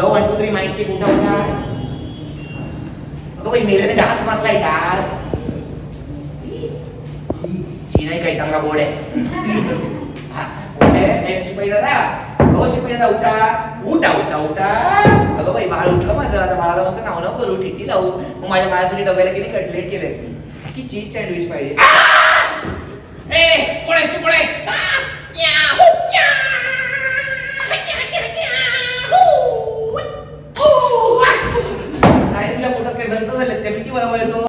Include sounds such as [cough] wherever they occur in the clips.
Hello one two three माईकचे कुठं होता अगं बाई मेल्याने डास मारलाय डास. नाही काही चांगला बोर्ड आहे. दादा हो शिपाई दादा उठा. उठा उठा उठा. अगं बाई बाळ उठलं माझं. आता बाळाला मस्त नाव नाव करू टिटी लावू. मग माझ्या माझ्यासाठी डब्याला किती कटलेट केले की चीज सँडविच पाहिजे? ए कोण आहेस तू कोण आहेस? you my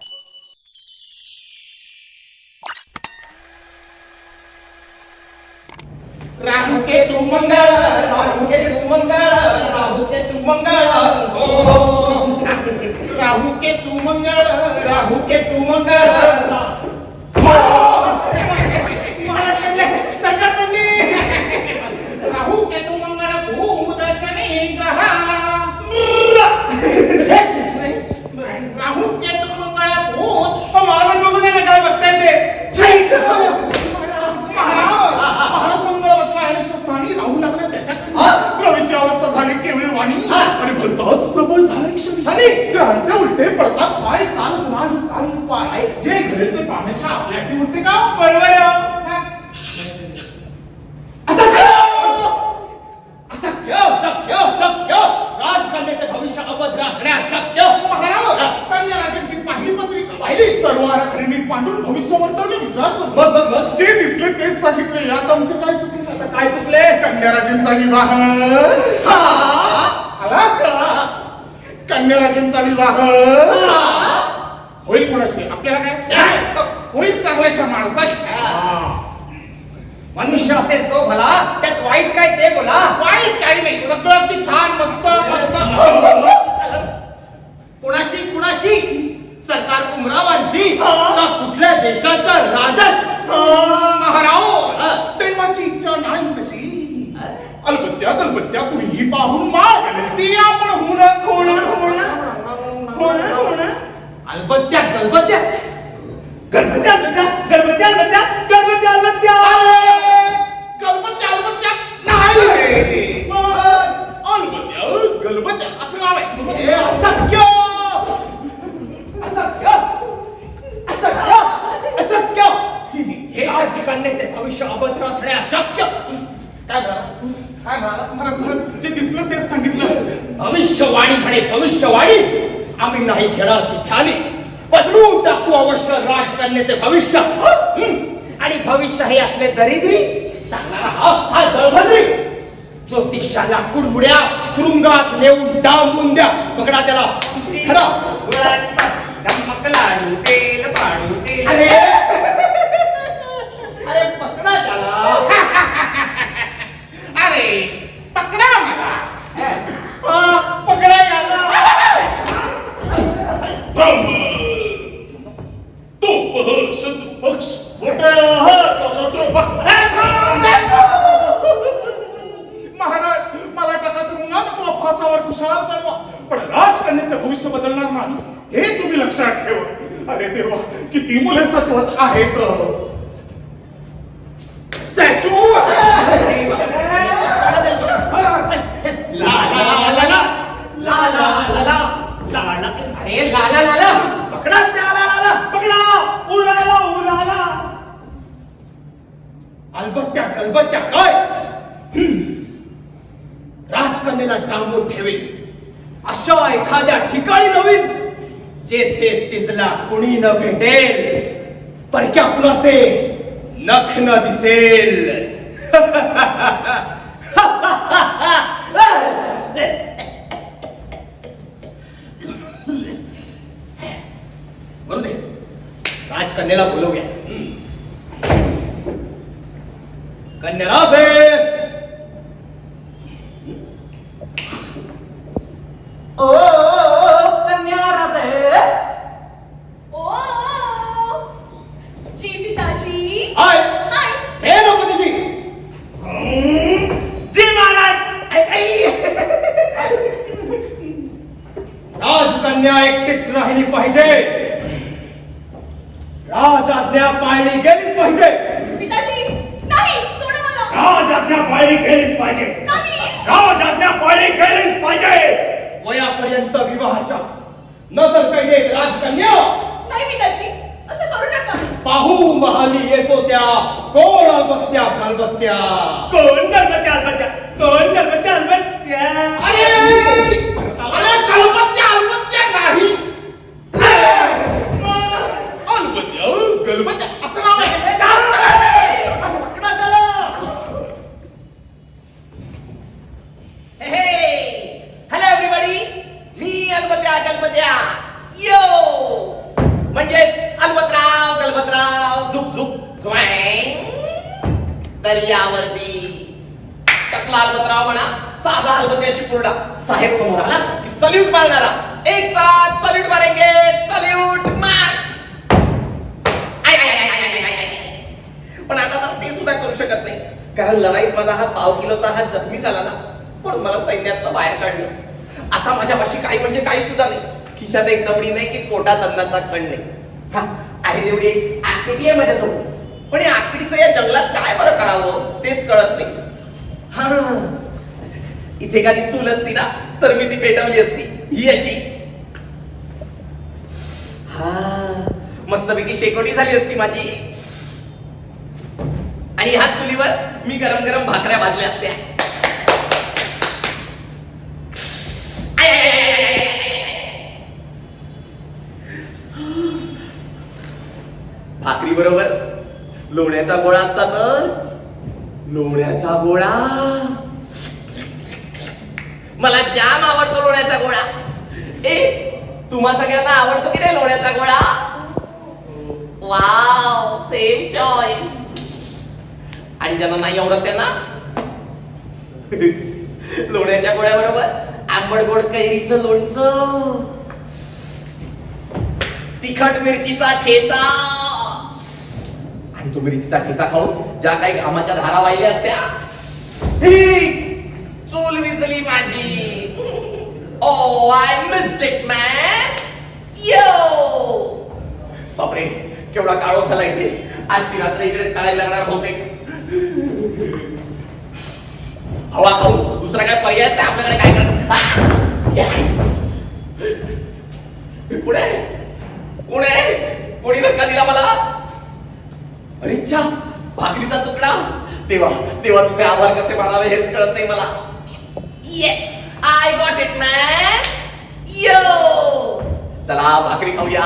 Rahu Ketu Rahu Ketu Rahu Ketu Mangala Rahu Ketu Rahu Ketu झाली ग्रहांचे उलटे पडताच पाय चालत नाही काही उपाय जे घडेल ते पाहण्याच्या आपल्या हाती उरते का? बरोबर आहे. असं अशक्य अशक्य अशक्य राजकन्याचे भविष्य अभद्र असणे अशक्य महाराज कन्या राजांची पहिली पत्रिका. पाहिली सर्व आराखडे मांडून भविष्य वर्तवणे विचार मग जे दिसले तेच सांगितले. यात आमचं काय चुकलं? आता काय चुकले? कन्याराजांचा विवाह. आला? का? कन्याराजांचा विवाह. होईल कोणाशी? आपल्याला काय? होईल चांगल्याशा माणसाशी. मनुष्य असेल तो भला त्यात वाईट काय ते बोला. वाईट काही नाही. सगळं अगदी छान मस्त मस्त. कुणाशी कुणाशी? सरकार उमरावांशी का कुठल्या देशाच्या राजाशी? महाराज. गलबत्त्या अलबत्त्या गलबत्त्या अलबत्त्या नाही. अलबत्त्या गलबत्त्या असं नाव आहे. हे अशक्य अशक्य अशक्य अशक्य हे राजकन्याचे भविष्य अभद्र असणे अशक्य. काय म्हणालास काय महाराज? जे दिसलं तेच सांगितलं. भविष्यवाणी म्हणे भविष्यवाणी. आम्ही नाही घेणार ती ध्यानी बदलून टाकू अवश्य राजकन्याचे भविष्य? आणि भविष्य हे असले दरिद्री सांगणारा हा हा दळभद्री. ज्योतिषाला कुडमुड्या तुरुंगात नेऊन डांबून द्या. पकडा त्याला. खरा अरे पकडा त्याला. [laughs] अरे अरे लाला लाला पकडा त्याला लाला पकडा उलाला उलाला अलबत्त्या कलबत्त्या काय? राजकन्याला डांबून ठेवेल अशा एखाद्या ठिकाणी नवीन जेथे तिसला कुणी न भेटेल परक्या कुणाचे नख न दिसेल. [laughs] राज कन्याला बोलोगे? कन्या राव राजे गेलीच पाहिजे. पिताजी नाही सोडा मला. राजआज्ञा पाळली गेलीच पाहिजे. नाही राजआज्ञा पाळली गेलीच पाहिजे. नजर कैद एक राजकन्या. नाही पिताजी असं करू नका. पाहू महाली येतो त्या कोण अलबत्त्या कलबत्त्या कोण गणपत्या अलबत्या कोण गणपत्या अलबत्या अरे! अरे! कलबत्त्या अलबत्त्या नाही. गणपत्या असं नाव आहे जास्त आहे. असं पकडा त्याला. हॅलो एव्हरीबडी मी अलबत्या गलबत्या यो म्हणजेच अलबतराव गलबतराव झुप झुप zwang. दर्यावरती. कसला अलबतराव म्हणा? साधा अलबत्याशी पूर्णा साहेब समोर आला. हा हात जखमी झाला ना म्हणून मला सैन्यातनं बाहेर काढलं. आता माझ्यापाशी काही म्हणजे काही सुद्धा नाही. खिशात एक दमडी नाही की पोटात अन्नाचा कण नाही. हा आहे तेवढी एक आकडी आहे माझ्याजवळ. पण या आकडीचं या जंगलात काय बरं करावं तेच कळत नाही. हा इथे काही चूल असती ना तर मी ती पेटवली असती. ही अशी. हा मस्तपैकी शेकोटी झाली असती माझी. आणि ह्याच चुलीवर मी गरम गरम भाकऱ्या भाजल्या असत्या. भाकरी बरोबर लोण्याचा गोळा असता तर लोण्याचा गोळा. मला जाम आवडतो लोण्याचा गोळा. ए तुम्हा सगळ्यांना आवडतो की नाही लोण्याचा गोळा? वाव सेम चॉईस आणि ज्यांना नाही आवडत त्यांना लोण्याच्या गोळ्या बरोबर? आंबट गोड कैरीचं लोणचं. तिखट मिरचीचा ठेचा. आणि तो मिरचीचा ठेचा खाऊन ज्या काही घामाच्या धारा वाहिल्या असत्या चूल विजली माझी. ओ I missed it man yo बापरे केवढा काळोख झाला इथे. आजची रात्र इकडेच काढायला लागणार बहुतेक. हवा खाऊ. दुसरा काय पर्याय नाही आपल्याकडे काय करणार? या. कोण आहे? कोण आहे? कोणी धक्का दिला मला? अरे च्छा भाकरीचा तुकडा. तेव्हा तेव्हा तुझे आभार कसे मानावे हेच कळत नाही मला. Yes I got it man yo चला भाकरी खाऊया.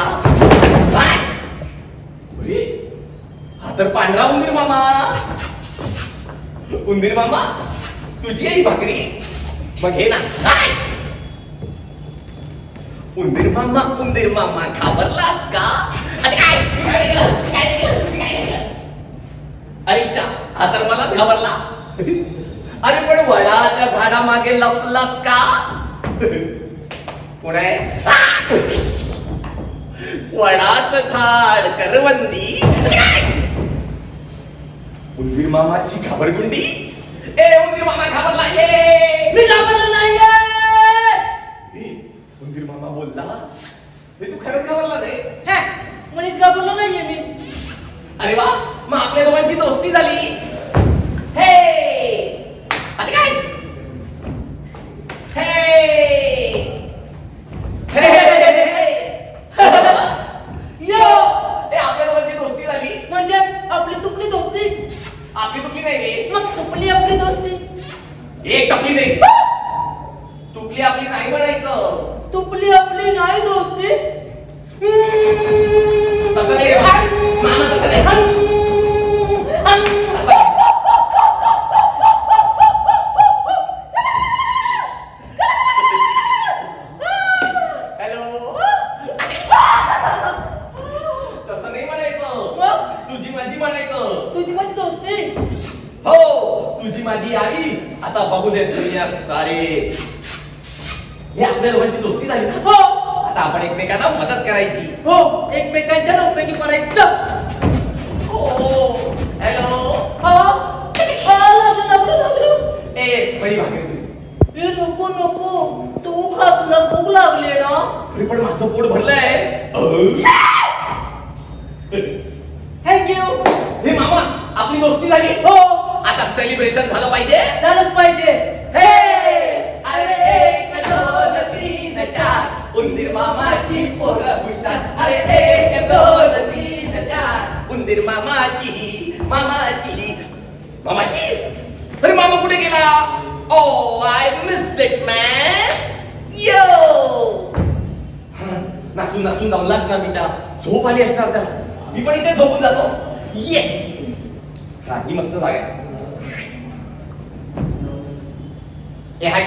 हा तर पांढरा उंदीर मामा. उंदीर मामा तुझी आई भाकरी मग हे ना काय उंदीर मामा उंदीर मामा घाबरलास का अरे काय अरे चा हा तर मलाच घाबरला अरे पण वडाच्या झाडामागे लपलास का कोण आहे वडाचं झाड करवंदी उंदीर मामाची घाबरगुंडी? ए उंदीर मामा घाबरला. ये मी घाबरला नाहीये! उंदीर मामा बोलला ए, तू खरंच घाबरला नाहीस? हे, मुळीच घाबरलो नाहीये मी. अरे वा मग आपल्या दोघांची दोस्ती झाली. सारे. हे आपल्या दोघांची दोस्ती झाली. हो. आता आपण एकमेकांना मदत करायची. हो. एकमेकांच्या उपयोगी पडायचं. हो. हॅलो ए ए नको नको. तू खा तुला भूक लागली ना? अरे पण माझं पोट भरलंय. थँक्यू [laughs] हे मामा आपली दोस्ती झाली. हो. आता सेलिब्रेशन झालं पाहिजे. झालंच पाहिजे. मामाची पोर हुशार अरे एक दोन तीन चार उंदीर मामाची मामाची मामाची अरे मामा कुठे गेला ओ I miss that man yo नाचून नाचून दमला असणार बिचारा झोप आली असणार त्याला मी पण इथे झोपून जातो येस हा ही मस्त जागा आहे ए हाय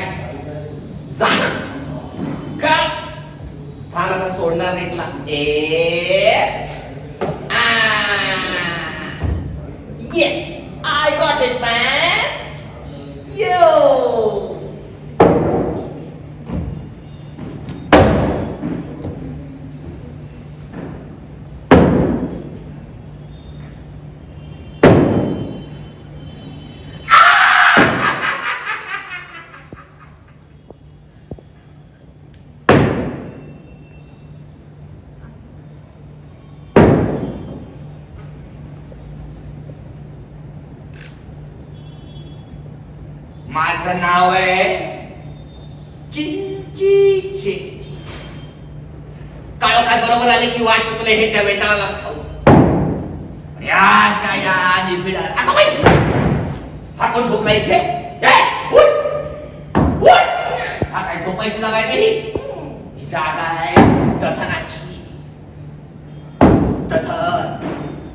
जा आता सोडणार नाही तुला ए yes I got it man yo माझं नाव आहे चिंचीचे काळ काय बरोबर आले की वाचले हे त्या वेताळालाच ठाऊ या अशा या निबिडा आता बाई हा कोण झोपला इथे हा काय झोपायची जागा आहे ही ही जागा आहे दथनाची गुप्तधन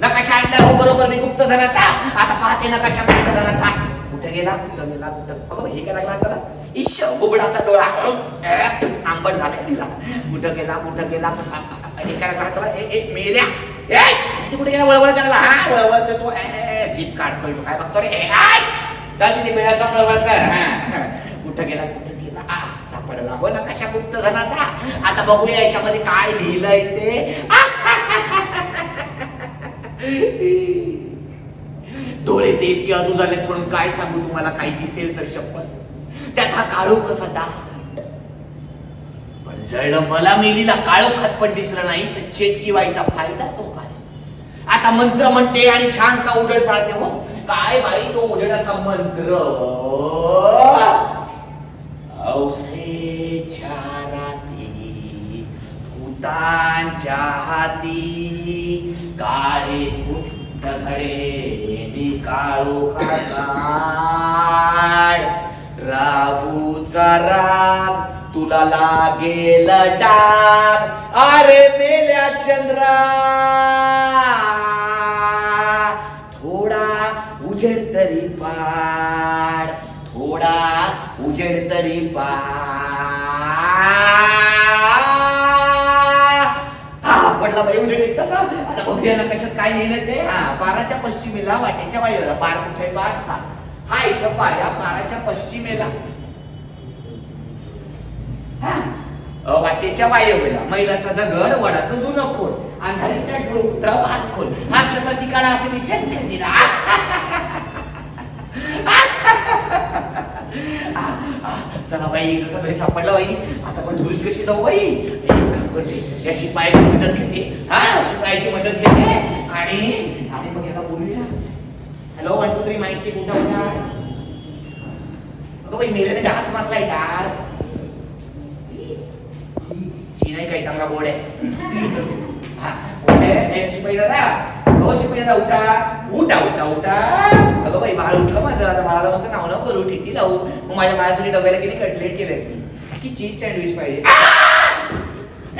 नकाशा आणला हो बरोबर मी गुप्तधनाचा आता पाहते नकाशा गुप्तधनाचा गेला कुठं गेला कुठं अगं हे काय लागला त्याला इश्श गुबडाचा डोळा. आंबट झालाय मेला कुठं गेला कुठं गेला हे काय लागला त्याला ए मेल्या. कुठे गेला? वळवळ करायला. हा वळवळ तर तो जीप काढतोय काय बघतो रे? चल तिथे मेळ्याचा वळवळ कर. कुठं गेला कुठं गेला? सापडला. हो गुत्त घनाचा आता बघूया याच्यामध्ये काय लिहिलंय ते. डोळे ते इतके अधू झालेत म्हणून काय सांगू तुम्हाला? काही दिसेल तर शपथ. त्यात हा काळो कसा दाट. पण जळलं मला मेलीला काळो खतपट दिसला नाही तर चेटकी व्हायचा फायदा तो काय? आता मंत्र म्हणते आणि छानसा उडळ पाळते हो. काय बाई तो उडळाचा मंत्र? औसेच्या भूतांच्या हाती काळे कुठ्ठ घडे राहूचा तुला लागेल डाग. अरे मेल्या चंद्रा. थोडा उजेड तरी पाड. थोडा उजेड तरी पाड. हा पडला बाई उजेड एकटाचा आता बघूया कशात काय लिहिलं ते. हा बाराच्या पश्चिमेला वाटेच्या वाईला बार कुठे बार हा हा इथं पाया बाराच्या पश्चिमेला. वाटेच्या वायवेला मैलाचा दगड वडाचं जुनं खोल अंधारी त्या डोंगरा आत खोल. हाच त्याचा ठिकाण असेल इथेच खजिना चला बाई जसं काही सापडलं बाई. आता पण धुळी कशी जाऊ बाई? एक काम करते या शिपायाची मदत घेते. हा शिपायाची मदत घेते. आणि आणि मग याला बोलूया. हॅलो वन टू थ्री माहिती कुठं होता अगं बाई मेल्याने डास मारलाय डास. नाही काही चांगला बोर्ड आहे हा बोर्ड आहे ए, शिपाई दादा हो शिपाई दादा उठा उठा उठा उठा अगं बाई बाळ उठलं माझं आता बाळाला मस्त नाव नाव करू टिट्टी लावू मग माझ्या बाळासाठी डब्याला किती कटलेट केले की चीज सँडविच पाहिजे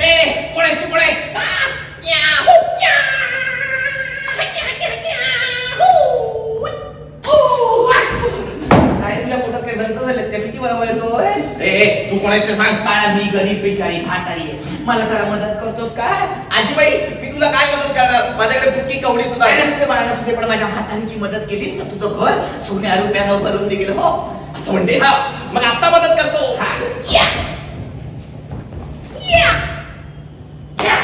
ए कोण आहेस तू कोण आहेस हू, तू सांग बाळा मी गरीब बिचारी म्हातारी मला जरा मदत करतोस का? आजीबाई मी तुला काय मदत करणार? माझ्याकडे बुक्की कवडी सुद्धा सुद्धा बाळाला सुद्धा पण माझ्या म्हातारीची मदत केलीस तर तुझं घर सोन्या रुपयानं भरून निघेल हो. असं म्हणते. हा मग आता मदत करतो हा. या. या. या.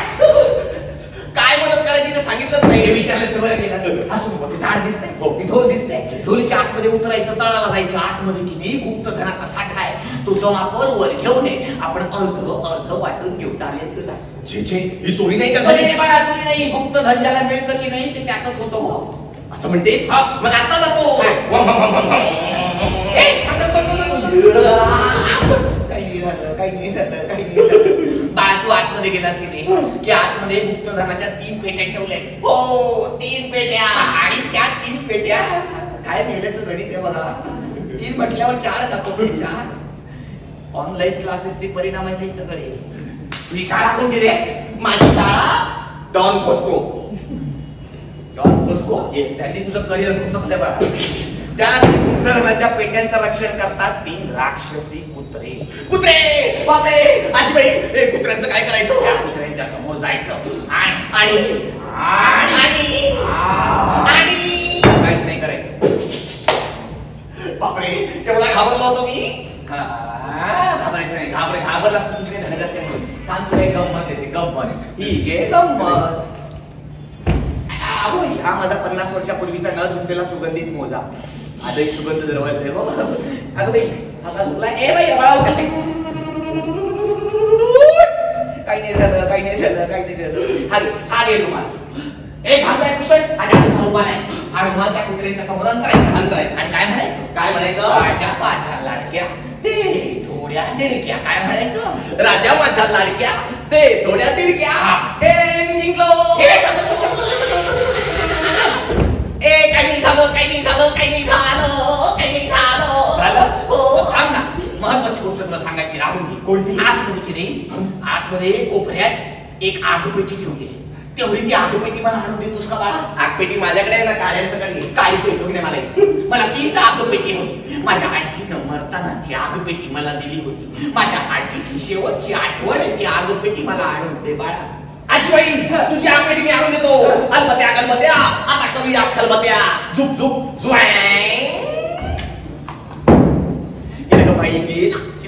काय मदत करायची ते सांगितलंच हे नाही विचारलंस तर बरं केलं असं नको ते झाड दिसतंय हो ती ढोल दिसते ढोलीच्या आतमध्ये उतरायचं तळाला जायचं. आतमध्ये की नाही गुप्त धनाचा साठा आहे. तो जमा कर वर घेऊन ये. आपण अर्ध अर्ध वाटून घेऊ. चालेल तुला. छे छे ही चोरी नाही का चोरी नाही बाळा चोरी नाही. गुप्त धन ज्याला मिळतं की नाही ते त्यातच होतं हो. असं म्हणतेस? हा मग आता जातो. काही नाही झालं काही नाही झालं काही नाही झालं. तू आतमध्ये गेलास की नाही? की आतमध्ये गुप्तधनाच्या तीन पेट्या ठेवल्या हो तीन पेट्या. आणि त्या तीन पेट्या काय मेल्याचं गणित आहे बघा. तीन म्हटल्यावर चार दाखवतो चार ऑनलाईन क्लासेसचे परिणाम आहे हे सगळे. तुझी शाळा कोणती रे? माझी शाळा Don Bosco. Don Bosco yes त्यांनी तुझं करिअर घुसपलंय बघा. त्या कुत्रणाच्या पेट्यांचं रक्षण करतात तीन राक्षसी कुत्रे. कुत्रे! बापरे! आजीबाई हे कुत्र्यांचं काय त्या करायचं कुत्र्यांच्या समोर जायचं. आणि आणि आणि आणि आणि काहीच नाही करायचं. बापरे केवढा घाबरलो होतो मी. हा, घाबरायचं नाही. घाबरे घाबरला असं तुझे धडगत नाही. एक गंमत येते गंमत. ही घे गंमत. अहो, हा माझा पन्नास वर्षापूर्वीचा न धुतलेला सुगंधित मोजा. आजही सुगंध दरवळतोय हो. अगं बाई का सुकला ए बाई बाळा. काही नाही झालं काही नाही झालं काही नाही झालं. हा हा घे रुमाल. ए घाबराय पुष्पेश आणि हा रुमाल आहे. हा रुमाल त्या कुत्र्यांच्या समोर अंतरायचा. अंतरायचा. आणि काय म्हणायचं? काय म्हणायचं? माझ्या माझ्या लाडक्या ते थोड्या दिडक्या. काय म्हणायचं? राजा माझ्या लाडक्या ते थोड्या तिडक्या ए मी जिंकलो. ए काही नाही झालं काही नाही झालं काही नाही झालं. तुला सांगायची राहून गेली कोणती? आतमध्ये की नाही? आतमध्ये कोपऱ्यात एक आगपेटी ठेवली आहे. तेवढी ती आगपेटी मला आणून देतोस का बाळा? आगपेटी माझ्याकडे आहे ना काळ्यांचं कडे काहीच उपयोग नाही मला इथं. मला तीच आगपेटी हवी. माझ्या आजीनं मरताना ती आगपेटी मला दिली होती. माझ्या आजीची शेवटची आठवण आहे ती आगपेटी मला आणून दे बाळा. आजीबाई तुझी आगपेटी मी आणून देतो. अलबत्या गलबत्या आता करूया खलबत्या झुप झुप. झुवाय बाई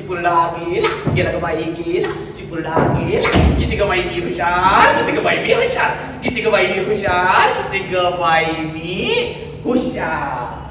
चिपुरडा गेल. गेलं ग बाई गेल. चिपुरडा गेल. किती ग बाई मी हुशार किती ग बाई मी हुशार. किती ग बाई मी हुशार किती ग बाई मी हुशार.